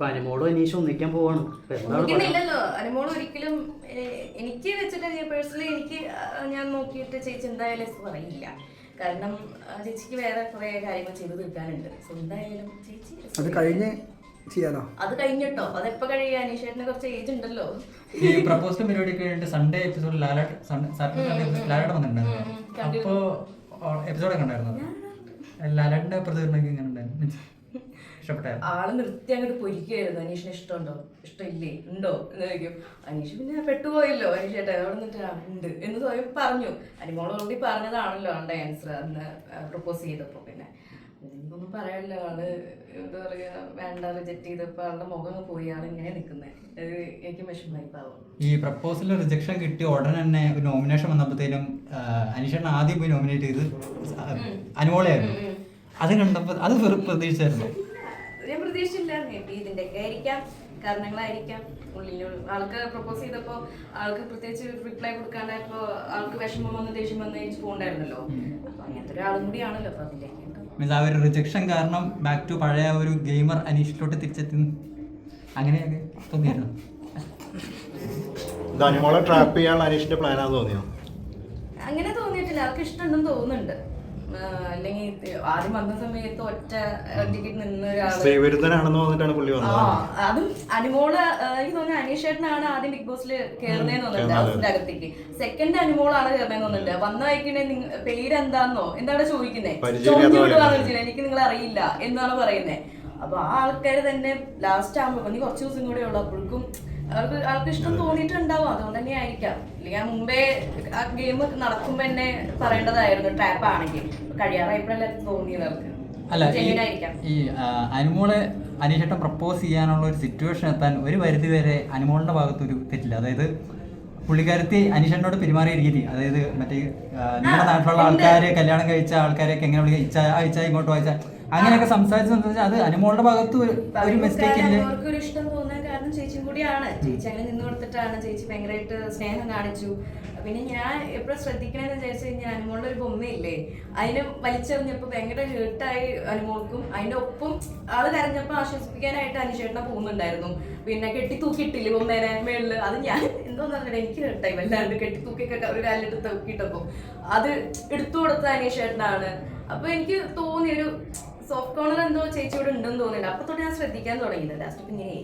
ഇപ്പൊ അനുമോളും അനീഷും ഒന്നിക്കാൻ പോവാണ്. ഇപ്പൊ എന്താണ് പറയാ ഒന്നിക്കുന്നില്ലല്ലോ അനുമോൾ ഒരിക്കലും ഏഹ്, എനിക്ക് വെച്ചിട്ട് പേഴ്സണലി എനിക്ക് ആ, ഞാൻ നോക്കിയിട്ട് ചേച്ചി എന്തായാലും പറയില്ല. കാരണം ആ, ചേച്ചിക്ക് വേറെ കുറെ കാര്യങ്ങൾ ചെയ്തു തീർക്കാനുണ്ട്. എന്തായാലും ചേച്ചി yes അത് കഴിഞ്ഞ് ചെയ്യാലോ? അത് കഴിഞ്ഞിട്ടോ? അതെപ്പോ കഴിയ? അനീഷേട്ടന് കുറച്ച് ഏജ് ഉണ്ടല്ലോ. ഈ പ്രപ്പോസൽ പരിപാടി കഴിഞ്ഞിട്ട് സൺഡേ എപ്പിസോഡ് ലാലാട്ട് സാറ്റർഡേ സൺഡേ ലാലാട്ട് വന്നിട്ടുണ്ടായിരുന്നു. അപ്പോ എപ്പിസോഡൊക്കെ ഉണ്ടായിരുന്നു ലാലാട്ടിന്റെ പ്രതികരണമൊക്കെ ഇങ്ങനെ ഉണ്ടായിരുന്നു. ഇഷ്ടപ്പെട്ടായിരുന്നു ആൾ നിർത്തി അങ്ങോട്ട് പൊരിക്കുമായിരുന്നു അനീഷിന് ഇഷ്ടമുണ്ടോ? ഇഷ്ടമില്ലേ? ഉണ്ടോ? എന്ന് ചോദിക്കും. അനീഷ് പിന്നെ പെട്ടുപോയല്ലോ. അനീഷ് ചേട്ടാ അവിടെ നിന്നിട്ട് ഉണ്ട് എന്ന് സ്വയം പറഞ്ഞു. അനിമോൾ ഓൾറെഡി പറഞ്ഞതാണല്ലോ ആളുടെ ആൻസർ അന്ന് പ്രപ്പോസ് ചെയ്തപ്പോ പിന്നെ. എനിക്കൊന്നും പറയാനില്ല. ആൾ എന്താ പറയാ വേണ്ട റിജക്ട് ചെയ്തപ്പോ ആളുടെ മുഖം പോയി. ആൾ ഇങ്ങനെ നിൽക്കുന്നത് എനിക്ക് വിഷമമായി പാവം. ഈ പ്രപ്പോസൽ റിജക്ഷൻ കിട്ടിയ ഉടനെ തന്നെ ഒരു നോമിനേഷൻ വന്നപ്പോഴത്തേനും അനീഷണ്ണ ആദ്യം പോയി നോമിനേറ്റ് ചെയ്ത് അനുമോളയായിരുന്നു അത് കണ്ടപ്പോൾ അത് വെറും ഞാൻ പ്രതീക്ഷിച്ചില്ല മേ ബി ഇതിന്റെയൊക്കെ ആയിരിക്കാം. കാരണങ്ങളായിരിക്കാം. ഉള്ളിൽ ആൾക്ക് പ്രപ്പോസ് ചെയ്തപ്പോ ആൾക്ക് പ്രത്യേകിച്ച് റിപ്ലൈ കൊടുക്കാണ്ടായപ്പോൾ ആൾക്ക് വിഷമം വന്ന് ദേഷ്യം വന്ന് എനിക്ക് പോകണ്ടായിരുന്നല്ലോ. അപ്പൊ അങ്ങനത്തെ ഒരാളും കൂടിയാണല്ലോ അപ്പൊ അതിലേക്ക് ആ ഒരു റിജക്ഷൻ കാരണം ബാക്ക് ടു പഴയ ഒരു ഗെയിമർ അനീഷിലോട്ട് തിരിച്ചെത്തി അങ്ങനെയൊക്കെ തോന്നിയായിരുന്നു? ഇത് അനുമോളെ ട്രാപ്പ് ചെയ്യാനുള്ള അനീഷിന്റെ പ്ലാനാന്ന് തോന്നിയോ? അങ്ങനെ തോന്നിയിട്ടില്ല. അവർക്ക് ഇഷ്ടമുണ്ടെന്ന് തോന്നുന്നുണ്ട്. അല്ലെങ്കിൽ ആദ്യം വന്ന സമയത്ത് ഒറ്റ ടിക്കറ്റ് നിന്ന ഒരാൾ. സ്ത്രീവിരുദ്ധനാണെന്ന് തോന്നിട്ടാണ് പുള്ളി ആ അതും അനുമോൾ എനിക്ക് തോന്നുന്നു അനീഷേട്ടനാണ് ആദ്യം ബിഗ് ബോസിൽ കയറുന്നതെന്ന് തോന്നുന്നുണ്ട്. ഹൗസിന്റെ അകത്തേക്ക്. സെക്കൻഡ് അനുമോളാണ് കയറുന്നതെന്ന് തോന്നുന്നുണ്ട്. വന്ന വൈക്കിനെ പേരെന്താന്നോ? എന്താണ് ചോദിക്കുന്നത് വിടുവാന്ന് എനിക്ക് നിങ്ങളെ അറിയില്ല എന്നാണ് പറയുന്നത് അപ്പൊ ആ ആൾക്കാർ തന്നെ ലാസ്റ്റ് ആകുമ്പോ നീ കുറച്ച് ദിവസം കൂടെ ഉള്ളു അപ്പോഴേക്കും അവർക്ക് ആൾക്ക് ഇഷ്ടം തോന്നിയിട്ടുണ്ടാവും. അതുകൊണ്ട് തന്നെ ആയിരിക്കാം. അല്ലെങ്കിൽ ആ മുമ്പേ ആ ഗെയിം നടക്കുമ്പോ തന്നെ പറയേണ്ടതായിരുന്നു. ട്രാപ്പ് ആണെങ്കിൽ. കഴിയാറായപ്പോഴല്ലേ തോന്നിയത് അവർക്ക്. അല്ല ഈ അനുമോളെ അനീഷേട്ടൻ പ്രപ്പോസ് ചെയ്യാനുള്ള ഒരു സിറ്റുവേഷൻ എത്താൻ ഒരു പരിധി വരെ അനുമോളിന്റെ ഭാഗത്ത് ഒരു തെറ്റില്ല. അതായത് പുള്ളിക്കാരത്തി അനീഷേട്ടനോട് പെരുമാറിയ രീതി. അതായത് മറ്റേ നിങ്ങളുടെ നാട്ടിലുള്ള ആൾക്കാര് കല്യാണം കഴിച്ച ആൾക്കാരെയൊക്കെ എങ്ങനെ വിളിക്കുക ഇച്ച അയച്ച ഇങ്ങോട്ട് വായിച്ച അങ്ങനെയൊക്കെ സംസാരിച്ച് സംസാരിച്ച് അത് അനുമോളുടെ ഭാഗത്ത് ഒരു- ഒരു മിസ്റ്റേക്ക് ഇല്ല? അവർക്കൊരു ഇഷ്ടം തോന്നാൻ കാരണം ചേച്ചിയും കൂടിയാണ്. ചേച്ചി അങ്ങനെ നിന്ന് കൊടുത്തിട്ടാണ് ചേച്ചി ഭയങ്കരമായിട്ട് സ്നേഹം കാണിച്ചു. പിന്നെ ഞാൻ എപ്പോഴും ശ്രദ്ധിക്കണമെന്ന് വിചാരിച്ചു കഴിഞ്ഞാൽ അനുമോളുടെ ഒരു ബൊമ്മയില്ലേ? അതിന് വലിച്ചെറിഞ്ഞപ്പോ ഭയങ്കര ഹേർട്ടായി അനുമോൾക്കും. അതിന്റെ ഒപ്പം ആൾ കരഞ്ഞപ്പോ ആശ്വസിപ്പിക്കാനായിട്ട് അനുശേഷനെ പോകുന്നുണ്ടായിരുന്നു. പിന്നെ കെട്ടി തൂക്കിയിട്ടില്ലേ ബൊമ്മേനെ മേളിൽ? അത് ഞാൻ എന്തോന്ന് അറിയില്ല എനിക്ക് ഹേർട്ടായി വല്ലാണ്ട് കെട്ടി തൂക്കിയൊക്കെ ഒരു കാലിലിട്ട് തൂക്കിയിട്ടപ്പോ. അത് എടുത്തു കൊടുത്ത അനീഷേട്ടനാണ്. അപ്പൊ എനിക്ക് തോന്നിയൊരു ഒരു സോഫ്റ്റ് കോർണർ എന്തോ ചേച്ചിയോട് ഉണ്ടെന്ന് തോന്നില്ല അപ്പൊ തൊട്ട് ഞാൻ ശ്രദ്ധിക്കാൻ തുടങ്ങിയത് ലാസ്റ്റ് ഇങ്ങനെ